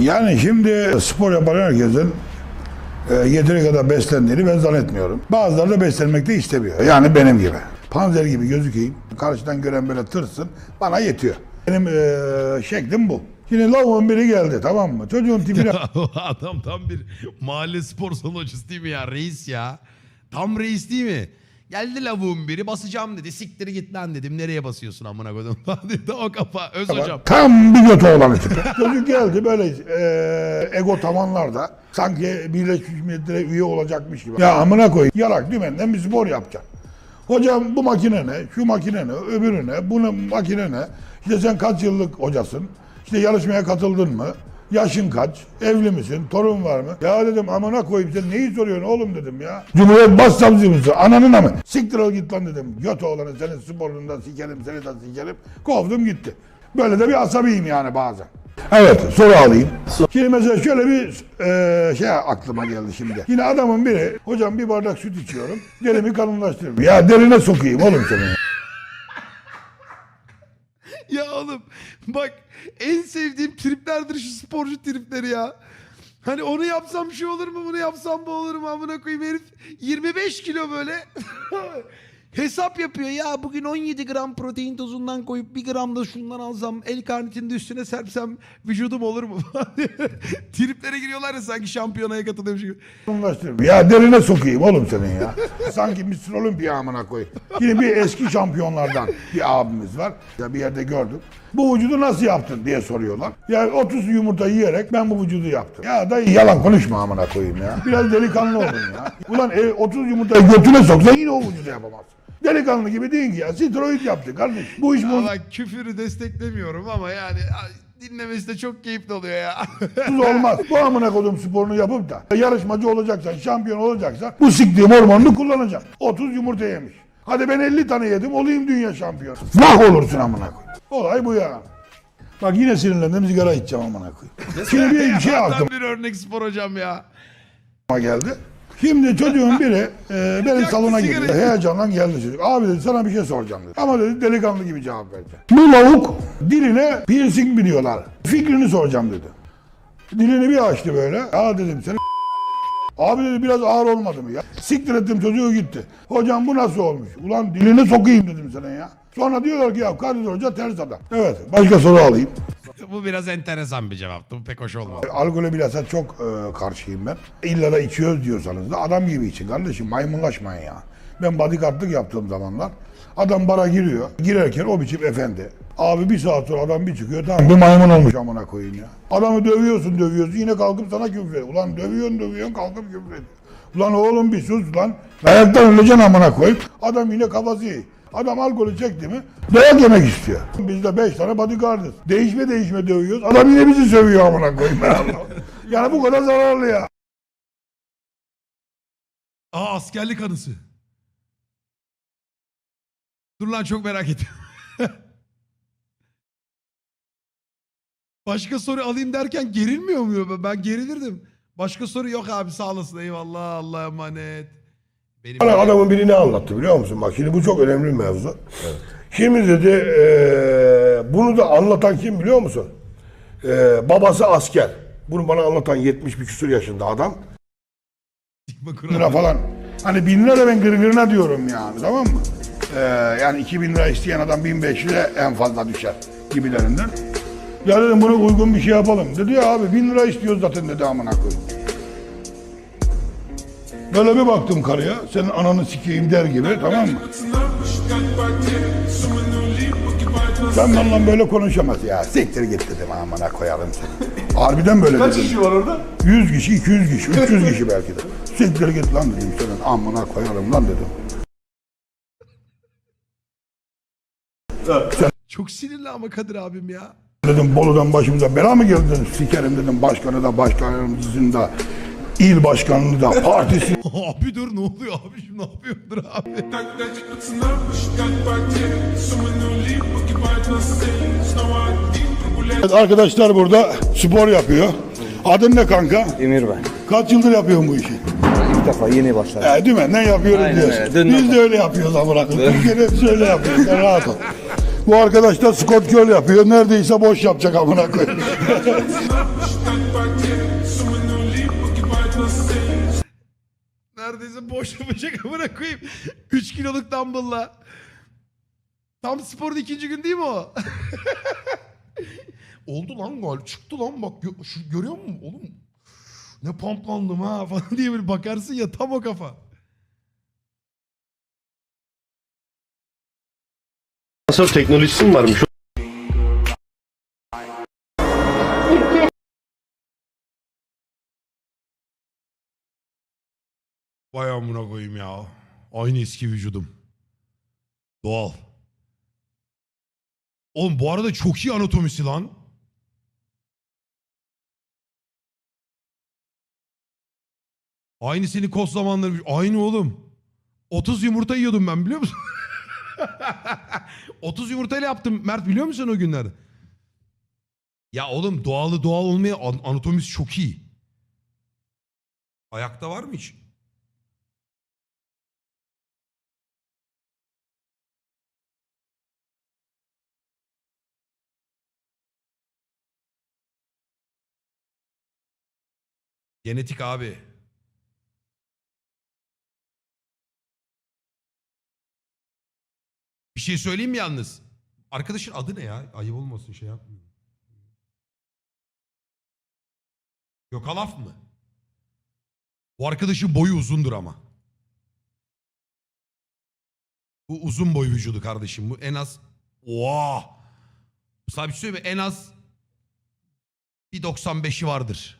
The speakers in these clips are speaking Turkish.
Yani şimdi spor yapan herkesin e, yeteri kadar beslendiğini ben zannetmiyorum. Bazıları da beslenmek de istemiyor. Yani benim gibi. Panzer gibi gözükeyim. Karşıdan gören böyle tırsın. Bana yetiyor. Benim e, şeklim bu. Şimdi lavuğun biri geldi tamam mı? Çocuğun tipine Adam tam bir mahalle spor salonu hocası değil mi ya? Reis ya. Tam reis değil mi? Geldi lavuğun biri basacağım dedi. Siktir git lan dedim. Nereye basıyorsun amına koydum dedi. O kafa. Öz hocam. Tam bir götü oğlanı çıktı. Çocuk geldi böyle e, ego tavanlarda. Sanki Birleşmiş Milletler'e üye olacakmış gibi. Ya amına koy. Yarak dümenden bir spor yapacak. Hocam bu makine ne? Şu makine ne? Öbürü ne? Bu ne? makine ne? İşte sen kaç yıllık hocasın? İşte yarışmaya katıldın mı? Yaşın kaç? Evli misin? Torun var mı? Ya dedim amına koyayım sen neyi soruyorsun oğlum dedim ya. Cumhuriyet Başsavcımızı ananın mı? Siktir ol git lan dedim. Göt oğlanı senin sporundan sikerim seni de sikerim. Kovdum gitti. Böyle de bir asabiyim yani bazen. Evet soru alayım. Şimdi mesela şöyle bir e, şey aklıma geldi şimdi. Yine adamın biri hocam bir bardak süt içiyorum. Derimi kalınlaştırıyorum. Ya derine sokayım oğlum seni. Ya oğlum bak en sevdiğim triplerdir şu sporcu tripleri ya. Hani onu yapsam şu olur mu bunu yapsam bu olur mu amına koyayım herif 25 kilo böyle hesap yapıyor ya bugün 17 gram protein tozundan koyup 1 gram da şundan alsam el karnitini üstüne serpsem vücudum olur mu Triplere giriyorlar ya sanki şampiyonaya katılıyormuş gibi. Ya derine sokayım oğlum senin ya. Sanki Mr. Olympia amına koy. Yine bir eski şampiyonlardan bir abimiz var. Ya bir yerde gördüm. Bu vücudu nasıl yaptın diye soruyorlar. Ya 30 yumurta yiyerek ben bu vücudu yaptım. Ya da yalan konuşma amına koyayım ya. Biraz delikanlı olun ya. Ulan e, 30 yumurtayı götüne soksa yine o vücudu yapamazsın. Delikanlı gibi değil ki ya. Steroid yaptı kardeş. Bu iş bu. Valla küfürü desteklemiyorum ama yani ay, dinlemesi de çok keyifli oluyor ya. Mutsuz olmaz. Bu amına kodum sporunu yapıp da yarışmacı olacaksan, şampiyon olacaksan bu siktiğim hormonunu kullanacağım. 30 yumurta yemiş. Hadi ben 50 tane yedim olayım dünya şampiyonu. Vah olursun amına koy. Olay bu ya. Bak yine sinirlendim sigara içeceğim amına koy. Şimdi bir şey aklıma bir örnek spor hocam ya. geldi. Şimdi çocuğun biri e, benim salona girdi. Heyecandan geldi çocuk. Abi dedi sana bir şey soracağım dedi. Ama dedi delikanlı gibi cevap verdi. Bu lavuk diline piercing biliyorlar. Fikrini soracağım dedi. Dilini bir açtı böyle. Aa dedim seni Abi dedi biraz ağır olmadı mı ya? Siktir ettim çocuğu gitti. Hocam bu nasıl olmuş? Ulan dilini sokayım dedim sana ya. Sonra diyorlar ki ya Kadir Hoca ters adam. Evet başka soru alayım. Bu biraz enteresan bir cevaptı. Bu pek hoş olmadı. Alkole bilhassa çok e, karşıyım ben. İlla da içiyoruz diyorsanız da adam gibi için kardeşim maymunlaşmayın ya. Ben bodyguardlık yaptığım zamanlar adam bara giriyor. Girerken o biçim efendi. Abi bir saat sonra adam bir çıkıyor tamam bir maymun olmuş amına koyayım ya. Adamı dövüyorsun dövüyorsun yine kalkıp sana küfür. Ulan dövüyorsun dövüyorsun kalkıp küfür. Ulan oğlum bir sus lan. Ayaktan öleceksin amına koyup. Adam yine kafası. Adam alkolü çekti mi dayak yemek istiyor. Biz de beş tane bodyguardız. Değişme değişme dövüyoruz. Adam yine bizi sövüyor amına koyayım. ben yani bu kadar zararlı ya. Aa askerlik anısı. Dur lan çok merak ettim. Başka soru alayım derken gerilmiyor muyum? Ben gerilirdim. Başka soru yok abi sağ olasın eyvallah Allah'a emanet. Benim Bana adamın biri ne anlattı biliyor musun? Bak şimdi bu çok önemli bir mevzu. Şimdi dedi eee, bunu da anlatan kim biliyor musun? Eee, babası asker. Bunu bana anlatan 70 bir küsur yaşında adam. Lira falan. Hani bin lira da ben gırgırına diyorum yani tamam mı? Ee, yani 2000 lira isteyen adam 1500 lira en fazla düşer gibilerinden. Ya dedim bunu uygun bir şey yapalım. Dedi ya abi bin lira istiyoruz zaten dedi amına koyayım. Böyle bir baktım karıya. Senin ananı sikeyim der gibi tamam mı? Sen benimle böyle konuşamaz ya. Siktir git dedim amına koyarım seni. Harbiden böyle Kaç dedim. kişi var orada? 100 kişi, 200 kişi, 300 kişi belki de. Siktir git lan dedim senin amına koyarım lan dedim. Çok sinirli ama Kadir abim ya. Dedim Bolu'dan başımıza bela mı geldi dedim. Sikerim dedim başkanı da başkanımızın da il başkanını da partisi abi dur ne oluyor abi şimdi ne yapıyordur abi? Evet, arkadaşlar burada spor yapıyor. Adın ne kanka? Emir ben. Kaç yıldır yapıyorsun bu işi? İlk defa yeni başladım. E, dümenden yapıyorum Aynen diyorsun. öyle, dün Biz de öyle yapıyoruz amına koyayım. Türkiye'de hepsi öyle yapıyor. Sen rahat ol. Bu arkadaş da Scott Curl yapıyor. Neredeyse boş yapacak amına koyayım. Neredeyse boş yapacak amına koyayım. 3 kiloluk dumbbell'la. Tam sporun ikinci gün değil mi o? Oldu lan gol. Çıktı lan bak. Şu, görüyor musun oğlum? Ne pamplandım ha falan diye böyle bakarsın ya tam o kafa. Nasıl teknolojisi mi varmış? Vay amına koyayım ya. Aynı eski vücudum. Doğal. Oğlum bu arada çok iyi anatomisi lan. Aynı senin kos zamanları. Aynı oğlum. 30 yumurta yiyordum ben biliyor musun? 30 yumurtayla yaptım Mert biliyor musun o günlerde? Ya oğlum doğalı doğal olmaya an- anatomisi çok iyi. Ayakta var mı hiç? Genetik abi. Bir şey söyleyeyim mi yalnız? Arkadaşın adı ne ya? Ayıp olmasın şey yapmıyor. Gökalaf mı? Bu arkadaşın boyu uzundur ama. Bu uzun boy vücudu kardeşim. Bu en az... Oha! Sana bir şey söyleyeyim mi? En az bir 95'i vardır.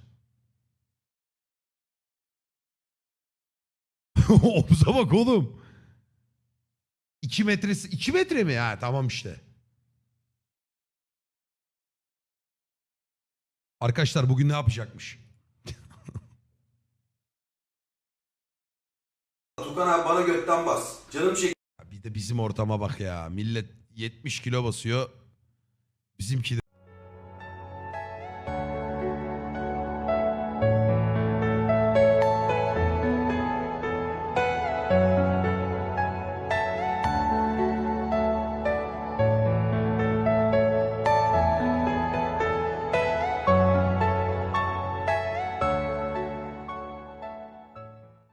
Omuza bak oğlum. 2 metresi 2 metre mi ya? Tamam işte. Arkadaşlar bugün ne yapacakmış? Tukan abi bana götten bas. Canım çek. Bir de bizim ortama bak ya. Millet 70 kilo basıyor. Bizimki de